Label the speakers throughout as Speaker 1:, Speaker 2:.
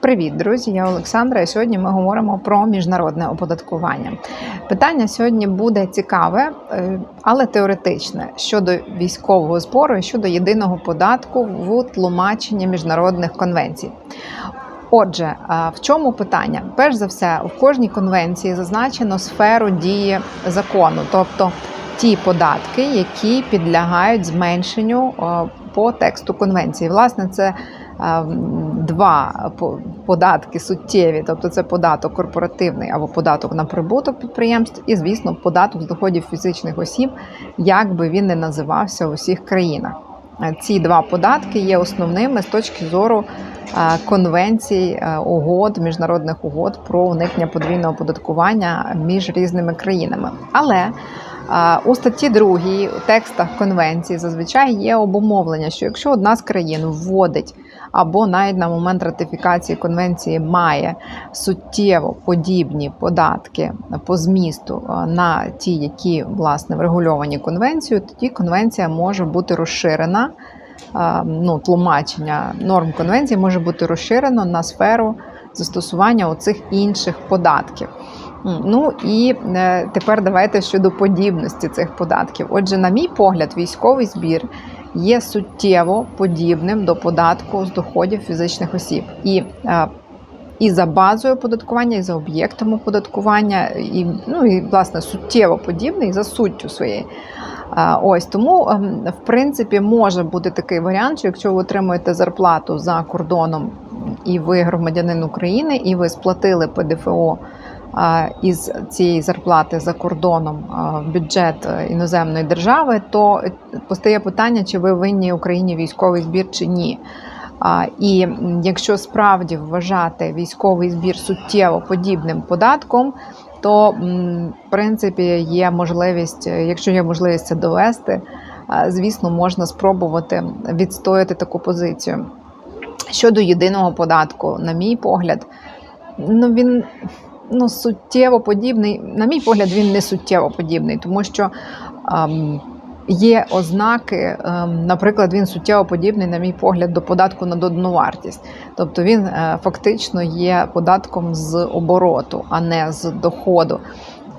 Speaker 1: Привіт, друзі! Я Олександра, і сьогодні ми говоримо про міжнародне оподаткування. Питання сьогодні буде цікаве, е, але теоретичне щодо військового збору і щодо єдиного податку в тлумаченні міжнародних конвенцій. Отже, в чому питання? Перш за все, в кожній конвенції зазначено сферу дії закону, тобто ті податки, які підлягають зменшенню е, по тексту конвенції. Власне, це е, два по- податки суттєві, тобто це податок корпоративний або податок на прибуток підприємств, і, звісно, податок з доходів фізичних осіб, як би він не називався у всіх країнах. Е, Ці два податки є основними з точки зору е, конвенцій, е, угод, міжнародних угод про уникнення подвійного оподаткування між різними країнами. Але у статті 2 у текстах конвенції зазвичай є обумовлення, що якщо одна з країн вводить або навіть на момент ратифікації конвенції має суттєво подібні податки по змісту е, на ті, які власне врегульовані конвенцією, тоді конвенція може бути розширена. е, Ну, тлумачення норм конвенції може бути розширено на сферу застосування оцих інших податків. Ну і е, тепер давайте щодо подібності цих податків. Отже, на мій погляд, військовий збір є суттєво подібним до податку з доходів фізичних осіб. І, е, і за базою оподаткування, і за об'єктом оподаткування, і, ну, і власне суттєво подібний за суттю своєю. Ось тому, ем, в принципі, може бути такий варіант, що якщо ви отримуєте зарплату за кордоном, і ви громадянин України, і ви сплатили ПДФО із цієї зарплати за кордоном в бюджет е, іноземної держави, то е, постає питання, чи ви винні Україні військовий збір чи ні. І якщо справді вважати військовий збір суттєво подібним податком, то в принципі є можливість, е, якщо є можливість це довести, звісно, можна спробувати відстояти таку позицію. Щодо єдиного податку, на мій погляд, ну він ну, суттєво подібний. На мій погляд, він не суттєво подібний, тому що ем, є ознаки, ем, наприклад, він суттєво подібний, на мій погляд, до податку на додану вартість. Тобто він е, фактично є податком з обороту, а не з доходу.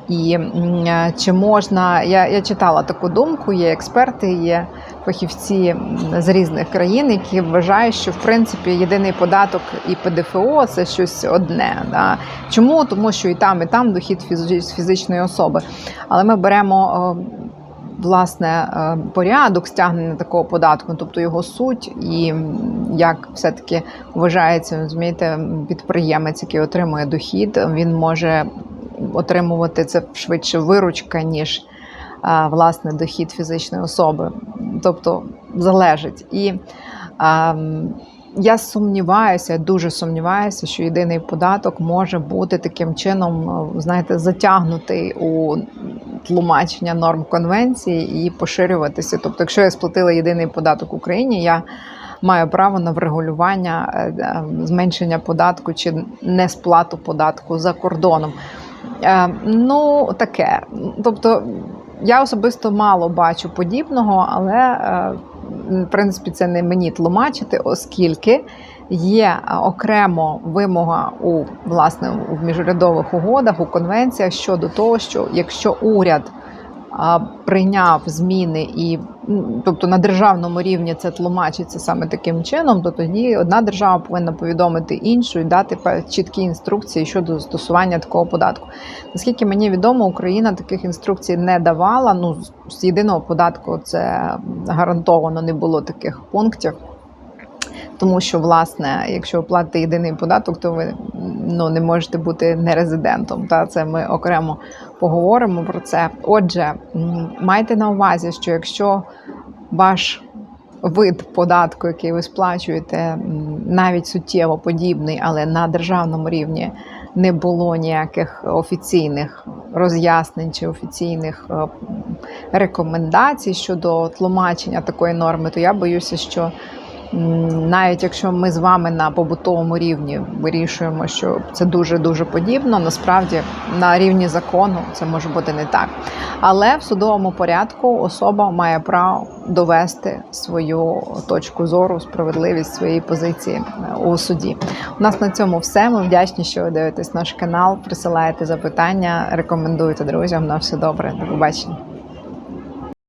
Speaker 1: І е, чи можна, я, я читала таку думку, є експерти, є фахівці з різних країн, які вважають, що в принципі єдиний податок і ПДФО це щось одне. Да? Чому? Тому що і там, і там дохід фізи- фізичної особи. Але ми беремо е, власне е, порядок стягнення такого податку, тобто його суть, і як все-таки вважається, розумієте, підприємець, який отримує дохід, він може отримувати це швидше виручка, ніж власне дохід фізичної особи. Тобто залежить. І а, м, я сумніваюся, дуже сумніваюся, що єдиний податок може бути таким чином, е, знаєте, затягнутий у тлумачення норм конвенції і поширюватися. Тобто, якщо я сплатила єдиний податок в Україні, я маю право на врегулювання е, е, зменшення податку чи несплату податку за кордоном. Ну, таке. Тобто, я особисто мало бачу подібного, але в принципі це не мені тлумачити, оскільки є е, окремо вимога у власне в міжурядових угодах, у конвенціях щодо того, що якщо уряд прийняв зміни і тобто на державному рівні це тлумачиться саме таким чином, то тоді одна держава повинна повідомити іншу і дати чіткі інструкції щодо застосування такого податку. Наскільки мені відомо, Україна таких інструкцій не давала. Ну з єдиного податку це гарантовано не було таких пунктів. Тому що, власне, якщо платите єдиний податок, то ви ну, не можете бути нерезидентом. Та це ми окремо поговоримо про це. Отже, майте на увазі, що якщо ваш вид податку, який ви сплачуєте, навіть суттєво подібний, але на державному рівні не було ніяких офіційних роз'яснень чи офіційних е, рекомендацій щодо тлумачення такої норми, то я боюся, що Навіть якщо ми з вами на побутовому рівні вирішуємо, що це дуже дуже подібно, насправді на рівні закону це може бути не так. Але в судовому порядку особа має право довести свою точку зору, справедливість своєї позиції е, у суді. У нас на цьому все. Ми вдячні, що ви дивитесь наш канал. Присилаєте запитання, рекомендуєте друзям. На все добре. До побачення.